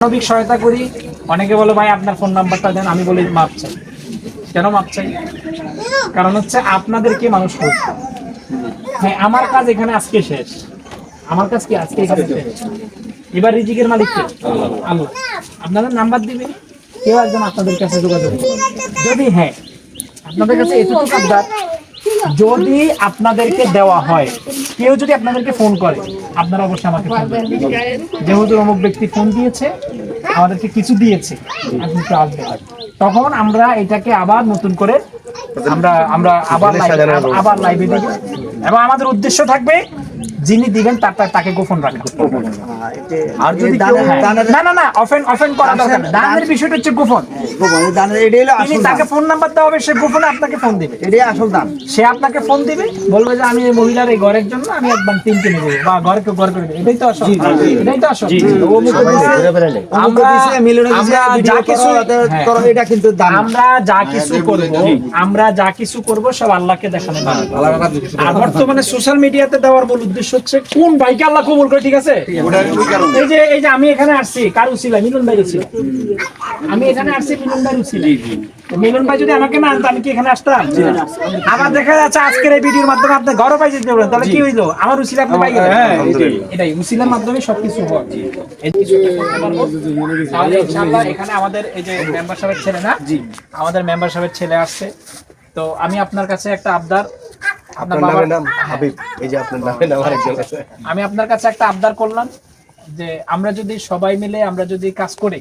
মানবিক সহায়তা করি। অনেকে বলে, ভাই, আপনার ফোন নাম্বারটা দেন, আমি বলি, মাপ চাই। কেন মাপ চাই? কারণ হচ্ছে আপনাদেরকে মানুষ করতে হ্যাঁ আমার কাজ এখানে আজকে শেষ। আমার কাজ কি? আজকে এখানে শেষ। এবার রিজিকের মালিক কে? আল্লাহ। আপনাদের নাম্বার দিবে? কেউ একজন আপনাদের কাছে যোগাযোগ যদি হ্যাঁ আপনাদের কাছে এটুকু যদি আপনাদেরকে দেওয়া হয় কেউ যদি আপনাদেরকে ফোন করে আপনারা অবশ্যই আমাকে ফোন। যেহেতু অমুক ব্যক্তি ফোন দিয়েছে আমাদেরকে কিছু দিয়েছে আপনি তখন আমরা এটাকে আবার নতুন করে আমরা আমরা আবার আবার লাইভে দেখি এবং আমাদের উদ্দেশ্য থাকবে যিনি দিবেন তার তার- তাকে গোপন রাখা। আর যদি হ্যাঁ। না না না অফেন অফেন করা দরকার দানের বিষয়টা হচ্ছে গোপন। এটাই হলো আসল তাকে ফোন নাম্বার দেওয়া হবে সে গোপনে আপনাকে ফোন দিবে। এটাই আসল দান। সে আপনাকে ফোন দিবে বলবে যে আমি এই মহিলার এই ঘরের জন্য আমি একবার তিন কিনে দেবো বা ঘরকে ঘর করে দেবো। এটাই তো আসল। এটাই তো আসল। ও মুখে দিয়েছে, আমরা দিছে, মিলনে দিছে, আমরা যা কিছু হ্যাঁ। এটা কিন্তু দান। আমরা যা কিছু করব আমরা যা কিছু করব সব আল্লাহকে দেখানো আর বর্তমানে সোশ্যাল মিডিয়াতে দেওয়ার মূল উদ্দেশ্য হচ্ছে কোন ভাইকে আল্লাহ কবুল করে ঠিক আছে? এই যে এই যে আমি এখানে আসছি কার উছিলা মিলন ভাই উছিলা আমি এখানে আসছি মিলন ভাই উছিলা মিলন ভাই যদি আমাকে না আমি কি এখানে আসতাম? আমার দেখা যাচ্ছে আজকের এই ভিডিওর মাধ্যমে আপনি ঘরও পাই যেতে পারবেন তাহলে কি হইল? আমার উছিলা আপনি পাই গেলেন এটাই উছিলার মাধ্যমে সবকিছু হয় এখানে আমাদের এই যে মেম্বার সাহেবের ছেলে না? আমাদের মেম্বার সাহেবের ছেলে আসছে। তো আমি আপনার কাছে একটা আবদার আপনার বাবার হাবিব এই যে আপনার নামে নাম আরেকজন আছে। আমি আপনার কাছে একটা আবদার করলাম যে আমরা যদি সবাই মিলে আমরা যদি কাজ করি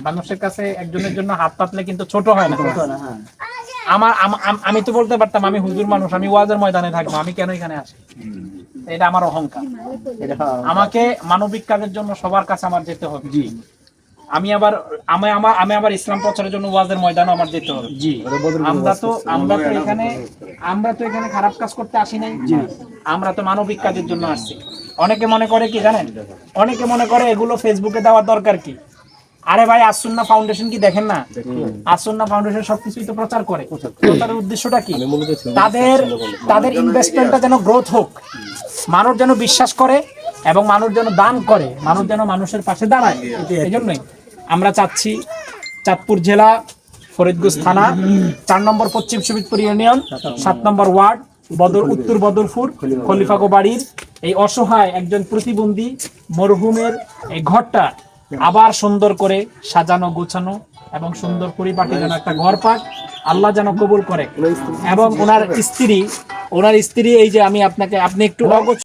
মানুষের কাছে একজনের জন্য হাত পাতলে কিন্তু ছোট হয় না। আমার আম- তো বলতে পারতাম আমি হুজুর মানুষ আমি ওয়াজের ময়দানে থাকব আমি কেন এখানে আসি? এটা আমার অহংকার। আমাকে মানবিক কাজের জন্য সবার কাছে আমার যেতে হবে। জি। আমি আবার আমি আমার আমি আবার ইসলাম প্রচারের জন্য ওয়াজের ময়দানে আমার যেতে হবে। জি। আমরা তো আমরা তো এখানে আমরা তো এখানে খারাপ কাজ করতে আসি নাই। আমরা তো মানবিক কাজের জন্য আসছি। অনেকে মনে করে কি জানেন? অনেকে মনে করে এগুলো ফেসবুকে দেওয়ার দরকার কি? আরে ভাই আসুন্না ফাউন্ডেশন কি দেখেন না? আসুন্না ফাউন্ডেশন সবকিছুই তো প্রচার করে। প্রচারের উদ্দেশ্যটা কি? তাদের তাদের ইনভেস্টমেন্টটা যেন গ্রোথ হোক। মানুষ যেন বিশ্বাস করে এবং মানুষ যেন দান করে। মানুষ যেন মানুষের পাশে দাঁড়ায়। এই জন্যই আমরা চাচ্ছি চাঁদপুর জেলা ফরিদগঞ্জ থানা চার নম্বর পশ্চিম শহীদপুর ইউনিয়ন সাত নম্বর ওয়ার্ড বদর উত্তর বদরপুর খলিফাগো বাড়ির এই অসহায় একজন প্রতিবন্ধী মরহুমের এই ঘরটা আবার সুন্দর করে সাজানো গোছানো এবং সুন্দর পরিপাটি যেন একটা ঘর পাক আল্লাহ যেন কবুল করে। এবং ওনার স্ত্রী ওনার স্ত্রী এই যে আমি আপনাকে আপনি একটু